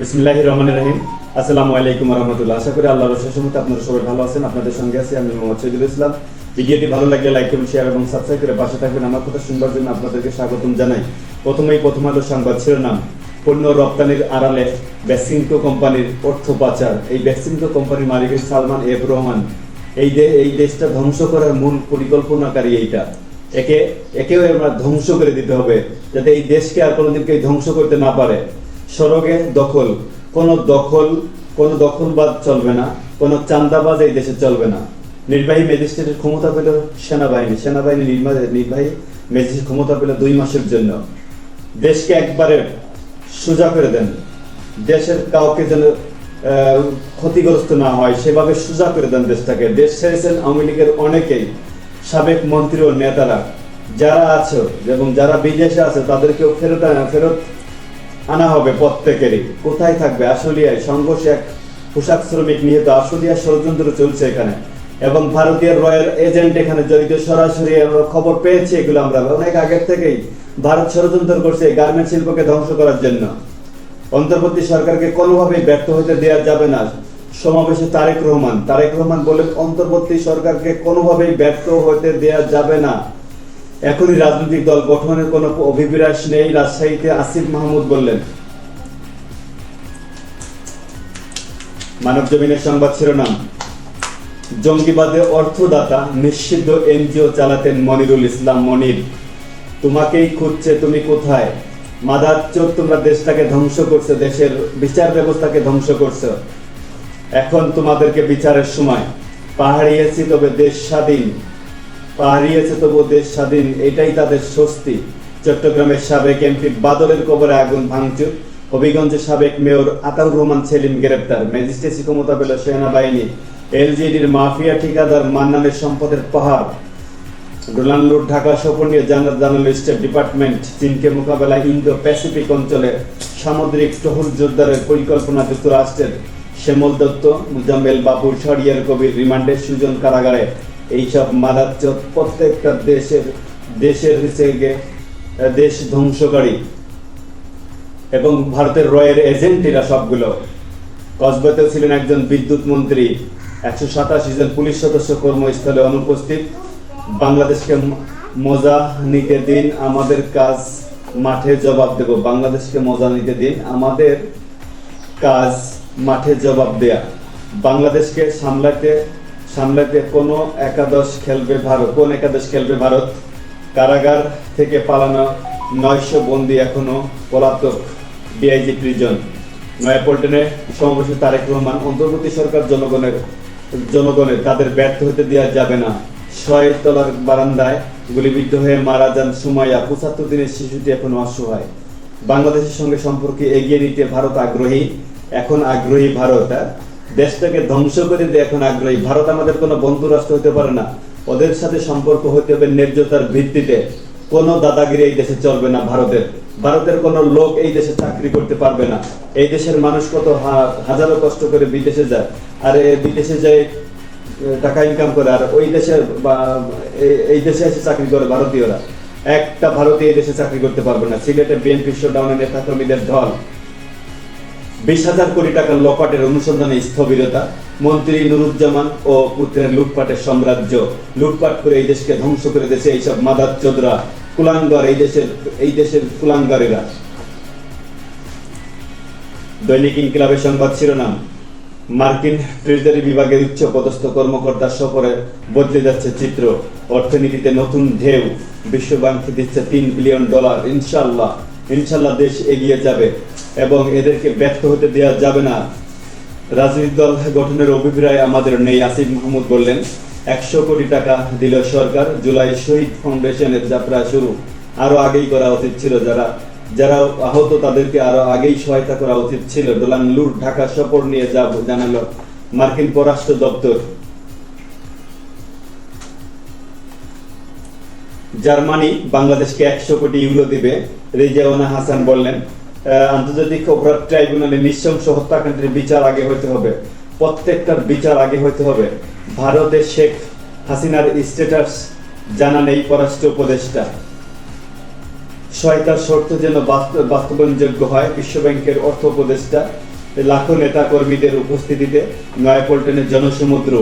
বিসমিল্লাহ রহমান রহিম। আসসালামু আলাইকুম রহমতুল্লাহ আশা করি আল্লাহর সহমতে আপনারা সবাই ভালো আছেন। আপনাদের সঙ্গে আছি আমি মোহাম্মদ শহীদুল ইসলাম। ভিডিওটি ভালো লাগলে লাইক করুন শেয়ার এবং সাবস্ক্রাইব করে পাশে থাকবেন আমার কথা শুনবার জন্য আপনাদেরকে স্বাগতম জানাই। প্রথমেই প্রথম আলো সংবাদ শিরোনাম। পণ্য রপ্তানির আড়ালে ব্যাক্সিনকো কোম্পানির অর্থ পাচার। এই ব্যাক্সিনকো কোম্পানির মালিক সালমান এফ রহমান। এই দে এই দেশটা ধ্বংস করার মূল পরিকল্পনাকারী এইটা। একে একেও আমরা ধ্বংস করে দিতে হবে। যাতে এই দেশকে আর কোনোদিন কেউ ধ্বংস করতে না পারে। সড়কে দখল। কোনো দখল, কোনো দখলবাদ চলবে না, কোনো চান্দাবাজ এই দেশে চলবে না। নির্বাহী ম্যাজিস্ট্রেটের ক্ষমতা পেল সেনাবাহিনী। সেনাবাহিনী নির্বাহী ম্যাজিস্ট্রেট ক্ষমতা পেল দুই মাসের জন্য। দেশকে একবারে সোজা করে দেন। দেশের কাউকে যেন ক্ষতিগ্রস্ত না হয়, সেভাবে সোজা করে দেন দেশটাকে। দেশ ছেড়েছেন আওয়ামী লীগের অনেকেই। সাবেক মন্ত্রী ও নেতারা। যারা আছে এবং যারা বিদেশে আছে, তাদেরকেও ফেরত ফেরত আনা হবে প্রত্যেকেরই। কোথায় থাকবে? আশুলিয়ায়। সংঘর্ষে এক পোশাক শ্রমিক নিহত। আশুলিয়া ষড়যন্ত্র চলছে এখানে। এবং ভারতীয় রয়্যাল এজেন্ট এখানে জড়িত। সরাসরি আমরা খবর পেয়েছি এগুলো আমরা। অনেক আগের থেকেই ভারত ষড়যন্ত্র করছে গার্মেন্ট শিল্পকে ধ্বংস করার জন্য। অন্তর্বর্তী সরকারকে কোনোভাবেই ব্যর্থ হতে দেওয়া যাবে না। সমাবেশে তারেক রহমান। তারেক রহমান বলেন, অন্তর্বর্তী সরকারকে কোনোভাবেই ব্যর্থ হতে দেওয়া যাবে না। এখনই রাজনৈতিক দল গঠনের কোনো অভিবিরাস নেই, রাজশাহীতে আসিফ মাহমুদ বললেন। মানব জমিনের সংবাদ শিরোনাম। জঙ্গিবাদে অর্থদাতা, নিষিদ্ধ এনজিও চালাতেন মনিরুল ইসলাম মনির। তোমাকেই খুঁজছে, তুমি কোথায়? মাদার চোখ তোমরা দেশটাকে ধ্বংস করছ, দেশের বিচার ব্যবস্থাকে ধ্বংস করছ। এখন তোমাদেরকে বিচারের সময়। পাহাড়িয়েছি তবে দেশ স্বাধীন। পাহাড়িয়েছে তবু দেশ স্বাধীন, এটাই তাদের স্বস্তি। চট্টগ্রামের সাবেক এমপি বাদলের কবরে আগুন ভাঙচুর। হবিগঞ্জের সাবেক মেয়র আতাউর রহমান সেলিম গ্রেপ্তার। ম্যাজিস্ট্রেসি ক্ষমতা পেল সেনাবাহিনী। এলজিডির মাফিয়া ঠিকাদার মান্নানের সম্পদের পাহাড়। ডোনাল্ড লুট ঢাকা সফর জানার জানাল স্টেট ডিপার্টমেন্ট চীনকে মোকাবেলা ইন্দো প্যাসিফিক অঞ্চলে সামুদ্রিক টহল জোরদারের পরিকল্পনা যুক্তরাষ্ট্রের শ্যামল দত্ত, মুজাম্মেল বাবুর শরিয়ার কবির রিমান্ডে সুজন কারাগারে এইসব মারাত্মক প্রত্যেকটা দেশের দেশের আহ, দেশ ধ্বংসকারী। এবং ভারতের রয়ের এজেন্টিরা সবগুলো। কসবাতেও ছিলেন একজন বিদ্যুৎ মন্ত্রী একশো সাতাশি জন পুলিশ সদস্য কর্মস্থলে অনুপস্থিত। বাংলাদেশকে মজা নিতে দিন আমাদের কাজ মাঠে জবাব দেব। বাংলাদেশকে মজা নিতে দিন আমাদের কাজ মাঠে জবাব দেয়া। বাংলাদেশকে সামলাতে সামলাতে কোন একাদশ খেলবে ভারত, কোন একাদশ খেলবে ভারত? কারাগার থেকে পালানো নয়শো বন্দি এখনও পলাতক ডিআইজি প্রিজন। নয়াপল্টনে সমাবেশে তারেক রহমান, অন্তর্বর্তী সরকার জনগণের জনগণের, তাদের ব্যর্থ হতে দেওয়া যাবে না। ছয় তলার বারান্দায় গুলিবিদ্ধ হয়ে মারা যান সুমাইয়া, পঁচাত্তর দিনের শিশুটি এখনও অসহায়। বাংলাদেশের সঙ্গে সম্পর্কে এগিয়ে নিতে ভারত আগ্রহী, এখন আগ্রহী ভারত হ্যাঁ? দেশটাকে ধ্বংস করে দিয়ে এখন আগ্রহী। ভারত আমাদের কোনো বন্ধু রাষ্ট্র হতে পারে না। ওদের সাথে সম্পর্ক হতে হবে ন্যায্যতার ভিত্তিতে। কোনো দাদাগিরি এই দেশে চলবে না ভারতের। ভারতের কোনো লোক এই দেশে চাকরি করতে পারবে না। এই দেশের মানুষ কত হাজারো কষ্ট করে বিদেশে যায়। আর বিদেশে যায় টাকা ইনকাম করে, আর ওই দেশের বা এই দেশে এসে চাকরি করে ভারতীয়রা। একটা ভারতীয় এই দেশে চাকরি করতে পারবে না। সিলেটে বিএনপি শোডাউনের নেতা কর্মীদের ঢল বিশ হাজার কোটি টাকার লপাটের অনুসন্ধানে স্থবিরতা। মন্ত্রী নুরুজ্জামান ও পুত্রের লুটপাটের সাম্রাজ্য। লুটপাট করে এই দেশকে ধ্বংস করে দিয়েছে এইসব মাদার চোদরা। কুলাঙ্গার, এই দেশের এই দেশের কুলাঙ্গারেরা। দৈনিক ইনকিলাবের সংবাদ শিরোনাম। মার্কিন ট্রেজারি বিভাগের উচ্চ পদস্থ কর্মকর্তার সফরে বদলে যাচ্ছে চিত্র। অর্থনীতিতে নতুন ঢেউ। বিশ্বব্যাংক দিচ্ছে তিন বিলিয়ন ডলার ইনশাল্লাহ ইনশাল্লাহ দেশ এগিয়ে যাবে এবং এদেরকে ব্যর্থ হতে দেওয়া যাবে না। রাজনৈতিক দল গঠনের অভিপ্রায় আমাদের নেই, আসিফ মাহমুদ বললেন, একশো কোটি টাকা দিল সরকার, জুলাই শহীদ ফাউন্ডেশনের যাত্রা শুরু। আরও আগেই করা উচিত ছিল যারা যারা আহত তাদেরকে আরও আগেই সহায়তা করা উচিত ছিল। ডোলান লুর ঢাকা সফর নিয়ে যা জানালো মার্কিন পররাষ্ট্র দপ্তর। জার্মানি বাংলাদেশকে একশো কোটি ইউরো দিবে। রেজাওয়ানা হাসান বললেন আন্তর্জাতিক অপরাধ ট্রাইব্যুনালে নৃশংস হত্যাকাণ্ডের বিচার আগে হইতে হবে। প্রত্যেকটার বিচার আগে হইতে হবে। ভারতের শেখ হাসিনার স্ট্যাটাস জানান এই পররাষ্ট্র উপদেষ্টা। সহায়তার শর্ত যেন বাস্ত- বাস্তবায়নযোগ্য হয়, বিশ্বব্যাংকের অর্থ উপদেষ্টা। লাখো নেতা কর্মীদের উপস্থিতিতে নয়াপল্টনের জনসমুদ্র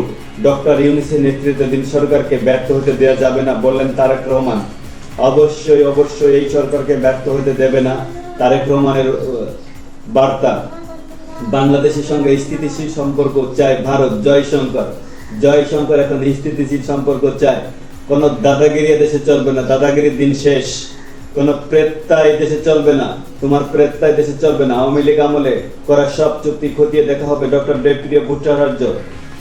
ডক্টর ইউনিসের নেতৃত্বাধীন সরকারকে ব্যর্থ হতে দেওয়া যাবে না বললেন তারেক রহমান। অবশ্যই অবশ্যই এই সরকারকে ব্যর্থ হতে দেবে না তারেক রহমানের বার্তা। বাংলাদেশের সঙ্গে স্থিতিশীল সম্পর্ক চায় ভারত। জয়শঙ্কর জয়শঙ্কর এখন স্থিতিশীল সম্পর্ক চায়। কোন দাদাগিরি দেশে চলবে না। দাদাগিরির দিন শেষ। কোন প্রেত্তা এই দেশে চলবে না। তোমার প্রেত্তা এই দেশে চলবে না। আওয়ামী লীগ আমলে করা সব চুক্তি খতিয়ে দেখা হবে। ডক্টর দেবপ্রিয় ভট্টাচার্য,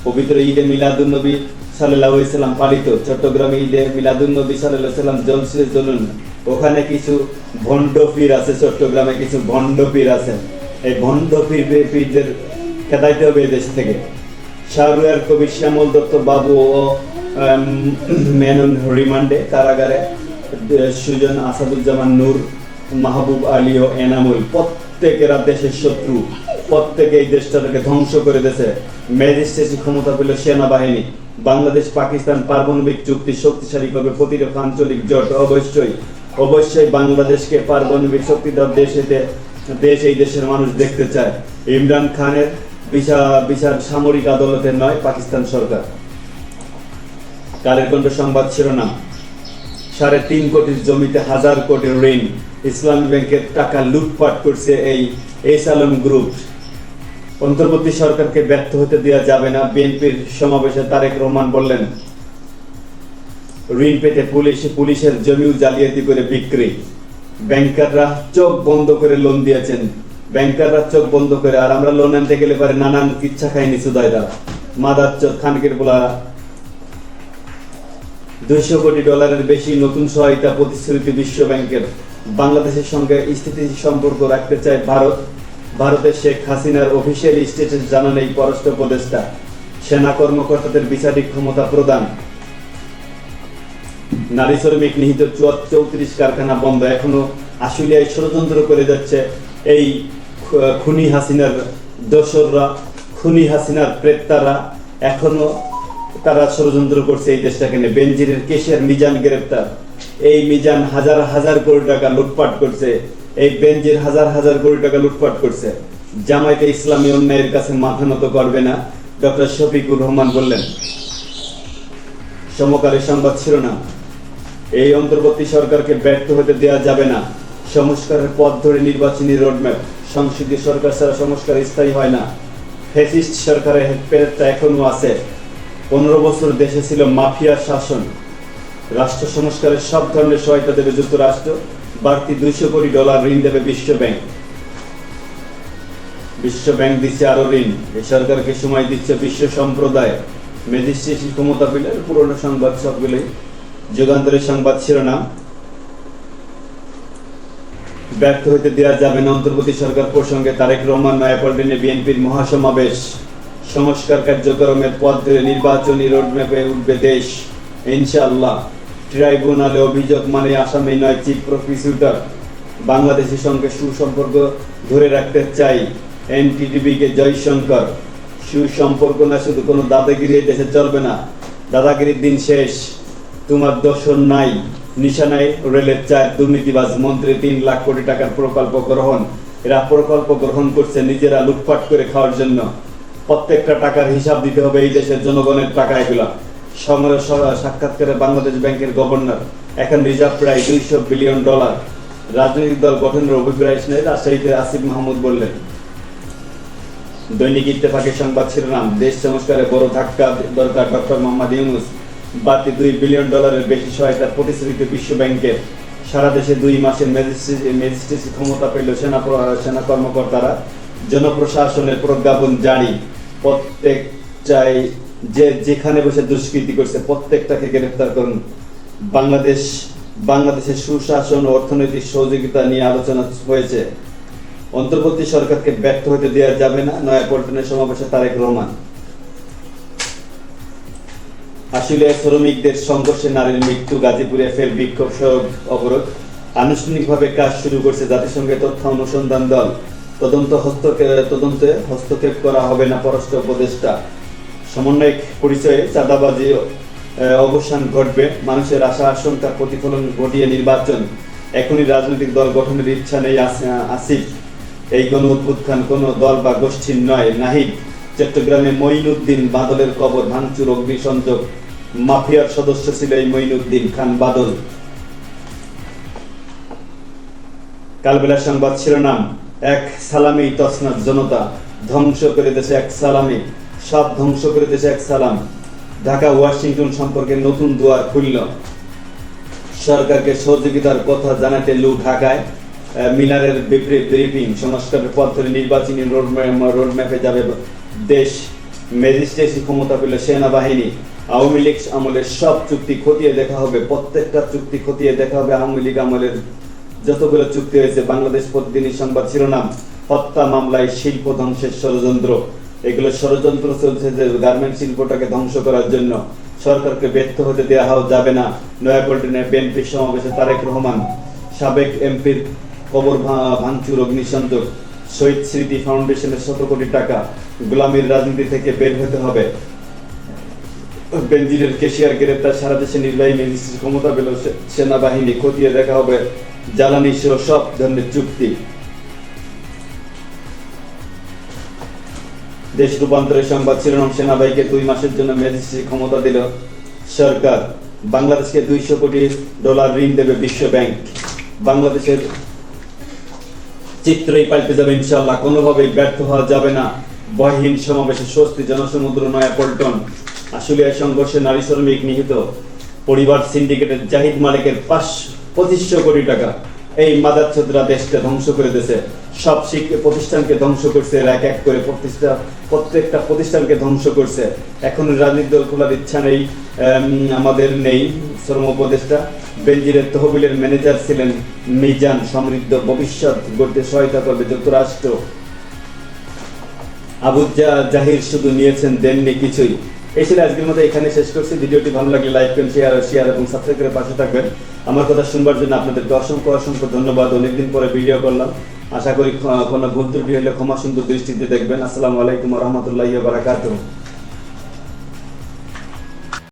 পবিত্র ঈদে মিলাদুন নবী সাল্লাহ ইসলাম পালিত। চট্টগ্রামে ঈদে মিলাদুন নবী সাল্লাহ সাল্লাম জলসে জলুন। ওখানে কিছু ভণ্ড পীর আছে, চট্টগ্রামে কিছু ভণ্ড পীর আছে। এই ভণ্ড পীর পীরদের খেদাইতে হবে দেশ থেকে। শাহরুয়ার কবি শ্যামল দত্ত বাবু ও মেনন রিমান্ডে কারাগারে সুজন আসাদুজ্জামান নূর, মাহবুব আলী ও এনামুল, প্রত্যেকেরা দেশের শত্রু প্রত্যেকে এই দেশটাকে ধ্বংস করে দিয়েছে। ম্যাজিস্ট্রেসি ক্ষমতা পেল সেনাবাহিনী। বাংলাদেশ, পাকিস্তান পারমাণবিক চুক্তি শক্তিশালী করবে প্রতিরক্ষা আঞ্চলিক জোট অবশ্যই অবশ্যই বাংলাদেশকে পারমাণবিক শক্তিধর দেশ হতে দেশ এই দেশের মানুষ দেখতে চায়। ইমরান খানের বিচার বিচার সামরিক আদালতের নয়, পাকিস্তান সরকার। কালের কণ্ঠ সংবাদ শিরোনাম। সাড়ে তিন কোটির জমিতে হাজার কোটি ঋণ ইসলামী ব্যাংকের টাকা লুটপাট করছে এই এস আলম গ্রুপ। অন্তর্বর্তী সরকারকে ব্যর্থ হতে দেওয়া যাবে না, বিএনপির সমাবেশে তারেক রহমান বললেন। ঋণ পেতে পুলিশ, পুলিশের জমিও জালিয়াতি করে বিক্রি। ব্যাংকাররা চোখ বন্ধ করে লোন দিয়েছেন। ব্যাংকাররা চোখ বন্ধ করে, আর আমরা লোন আনতে গেলে পারে নানান ইচ্ছা খাইনি সুদয়দা মাদার চোখ খানকের বলা দুইশো কোটি ডলারের বেশি নতুন সহায়তা প্রতিশ্রুতি বিশ্ব ব্যাংকের বাংলাদেশের সঙ্গে স্থিতিশীল সম্পর্ক রাখতে চায় ভারত। ভারতের শেখ হাসিনার অফিসিয়াল স্টেটাস জানান এই পররাষ্ট্র উপদেষ্টা। সেনা কর্মকর্তাদের বিচারিক ক্ষমতা প্রদান। নারী শ্রমিক নিহিত চৌত্রিশ কারখানা বন্ধ। এখনও আশুলিয়ায় ষড়যন্ত্র করে যাচ্ছে এই খুনি হাসিনার দোসররা, খুনি হাসিনার প্রেত্তারা। এখনও তারা ষড়যন্ত্র করছে এই দেশটাকে নিয়ে। বেনজিরের কেশিয়ার মিজান গ্রেপ্তার। এই মিজান হাজার হাজার কোটি টাকা লুটপাট করছে। এই বেনজির হাজার হাজার কোটি টাকা লুটপাট করছে। জামায়াতে ইসলামী অন্যায়ের কাছে মাথা নত করবে না। ডক্টর শফিকুর রহমান বললেন সমকালী সংবাদ শিরোনাম। এই অন্তর্বর্তী সরকারকে ব্যর্থ হতে দেওয়া যাবে না। সংস্কারের পথ ধরে নির্বাচনী রোডম্যাপ। সংসদীয় সরকার ছাড়া সংস্কার স্থায়ী হয় না। ফেসিস্ট সরকারের পেরেকটা এখনও আছে। পনেরো বছর দেশে ছিল মাফিয়ার শাসন। রাষ্ট্র সংস্কারের সব ধরনের সহায়তা দেবে যুক্তরাষ্ট্র, বাড়তি দুইশো কোটি ডলার ঋণ দেবে বিশ্ব ব্যাংক। দিচ্ছে আরও ঋণ। এই সরকারকে সময় দিচ্ছে বিশ্ব সম্প্রদায়। ম্যাজিস্ট্রেসি ক্ষমতা পেলে পুরনো সংবাদ সবগুলোই, যুগান্তরের সংবাদ শিরোনাম। ব্যর্থ হইতে দেওয়া যাবে না। অন্তর্বর্তী সরকার প্রসঙ্গে তারেক রহমান, নয়াপল্টনে বিএনপির মহাসমাবেশ। সংস্কার কার্যক্রমের পথ ধরে নির্বাচনী রোডম্যাপে উঠবে দেশ। ইনশাআল্লাহ, ট্রাইব্যুনালে অভিযোগ মানে আসামি নয়, চিফ প্রসিকিউটর। বাংলাদেশের সঙ্গে সুসম্পর্ক ধরে রাখতে চাই এনটিটিভিকে জয়শঙ্কর। সুসম্পর্ক না, শুধু কোনো দাদাগিরি দেশে চলবে না। দাদাগিরির দিন শেষ। তোমার দর্শন নাই। নিশানায় রেলের চার দুর্নীতিবাজ মন্ত্রী তিন লাখ কোটি টাকার প্রকল্প গ্রহণ। এরা প্রকল্প গ্রহণ করছে নিজেরা লুটপাট করে খাওয়ার জন্য। প্রত্যেকটা টাকার হিসাব দিতে হবে এই দেশের জনগণের টাকা এগুলা সংগ্রহ সাক্ষাৎকারে বাংলাদেশ ব্যাংকের গভর্নর, এখন রিজার্ভ প্রায় দুইশো বিলিয়ন ডলার। রাজনৈতিক দল গঠনের অভিপ্রায় নেই রাজশাহীতে আসিফ মাহমুদ বললেন, দৈনিক ইত্তেফাকের সংবাদ শিরোনাম, দেশ সংস্কারে বড় ধাক্কা দরকার ডক্টর মোহাম্মদ ইউনুস। বাড়তি দুই বিলিয়ন ডলারের বেশি সহায়তার প্রতিশ্রুতি বিশ্ব ব্যাংকের। সারা দেশে দুই মাসের ম্যাজিস্ট্রেসি ক্ষমতা পেল সেনা সেনা কর্মকর্তারা। জনপ্রশাসনের প্রজ্ঞাপন জারি। প্রত্যেক চাই যে যেখানে বসে দুষ্কৃতি করছে, প্রত্যেকটাকে গ্রেফতার করুন। বাংলাদেশ, বাংলাদেশের সুশাসন অর্থনৈতিক সহযোগিতা নিয়ে আলোচনা হয়েছে। অন্তর্বর্তী সরকারকে ব্যর্থ হতে দেওয়া যাবে না নয়াপল্টনের সমাবেশে তারেক রহমান। আশুলিয়া শ্রমিকদের সংঘর্ষে নারীর মৃত্যু, গাজীপুরে ফের বিক্ষোভ, সড়ক অবরোধ। আনুষ্ঠানিকভাবে কাজ শুরু করছে জাতিসংঘের তথ্য অনুসন্ধান দল। তদন্ত হস্তক্ষেপ তদন্তে হস্তক্ষেপ করা হবে না পররাষ্ট্র উপদেষ্টা। সমন্বয়ক পরিচয়ে চাঁদাবাজি অবসান ঘটবে। মানুষের আশা আশঙ্কার প্রতিফলন ঘটিয়ে নির্বাচন। এখনই রাজনৈতিক দল গঠনের ইচ্ছা নেই আস- আসিফ। এই গণ উদ্ভুৎখান কোনো দল বা গোষ্ঠীর নয়, নাহিদ। চট্টগ্রামে মঈনুদ্দিন বাদলের কবর ভাঙচুর, অগ্নিসংযোগ। মাফিয়ার সদস্য ছিল এই মঈনুদ্দিন খান বাদল। কালবেলা সংবাদ শিরোনাম। এক সালামি তসনাত জনতা, ধ্বংস করে দেশে এক সালামি, সব ধ্বংস করে দেশে এক সালাম। ঢাকা, ওয়াশিংটন সম্পর্কে নতুন দুয়ার খুলল। সরকারকে সহযোগিতার কথা জানাতে লু ঢাকায় মিলারের ব্রিফিং সংস্কারের পথ ধরে নির্বাচনী রোডম্যাপে যাবে দেশ। ম্যাজিস্ট্রেসি ক্ষমতা পেল সেনাবাহিনী। আওয়ামী লীগ আমলের সব চুক্তি খতিয়ে দেখা হবে, প্রত্যেকটা চুক্তি খতিয়ে দেখা হবে আওয়ামী লীগ আমলের যতগুলো চুক্তি হয়েছে, বাংলাদেশ প্রতিদিনের সংবাদ শিরোনাম, হত্যা মামলায় শিল্প ধ্বংসের ষড়যন্ত্র। এগুলো ষড়যন্ত্র চলছে যে গার্মেন্ট শিল্পটাকে ধ্বংস করার জন্য। সরকারকে ব্যর্থ হতে দেওয়া যাবে না। নয়াপল্টনের বিএনপি সমাবেশে তারেক রহমান, সাবেক এমপির কবর ভাঙচুর, অগ্নিসংযোগ, শহীদ স্মৃতি ফাউন্ডেশনের শত কোটি টাকা গোলামীর রাজনীতি থেকে বের হতে হবে। বেনজিরের কেশিয়ার গ্রেপ্তার, সারা দেশে নির্বাহী ম্যাজিস্ট্রেট ক্ষমতা পেল সেনাবাহিনী খতিয়ে দেখা হবে। জ্বালানি সহ সব ধরনের চুক্তি। দেশ রূপান্তরের সংবাদ শিরোনাম সেনাবাহিনীকে দুই মাসের জন্য ম্যাজিস্ট্রেট ক্ষমতা দিল সরকার। বাংলাদেশকে দুইশো কোটি ডলার ঋণ দেবে বিশ্ব ব্যাংক। বাংলাদেশের চিত্রই পাল্টে যাবে ইনশাল্লাহ কোনোভাবেই ব্যর্থ হওয়া যাবে না। বহিন সমাবেশে স্বস্তি, জনসমুদ্র, নয়া পল্টন। আশুলিয়া সংঘর্ষে নারী শ্রমিক নিহিত। পরিবার সিন্ডিকেটের জাহিদ মালিকের পাঁচ পঁচিশশো কোটি টাকা। এই মাদার চোদ্রা দেশকে ধ্বংস করে দিয়েছে। সব শিক্ষা প্রতিষ্ঠানকে ধ্বংস করছে এক এক করে প্রতিষ্ঠা প্রত্যেকটা প্রতিষ্ঠানকে ধ্বংস করছে। এখন রাজনীতি দল খোলার ইচ্ছা নেই আমাদের নেই। শ্রম উপদেষ্টা বেঞ্জিরের তহবিলের ম্যানেজার ছিলেন মিজান সমৃদ্ধ। ভবিষ্যৎ গড়তে সহায়তা করবে যুক্তরাষ্ট্র। আবুজা জাহির শুধু নিয়েছেন দেননি কিছুই। এই ছিল আজকের মতো এখানে শেষ করছি। ভিডিওটি ভালো লাগলে লাইক করুন শেয়ার শেয়ার এবং সাবস্ক্রাইব করে পাশে থাকবেন। আমার কথা শুনবার জন্য আপনাদেরকে অসংখ্য অসংখ্য ধন্যবাদ। অনেকদিন পরে ভিডিও করলাম। আশা করি কোনো ভুল ত্রুটি হলে ক্ষমা সুন্দর দৃষ্টিতে দেখবেন। আসসালামু আলাইকুম রহমতুল্লাহ বারাকাতুহ।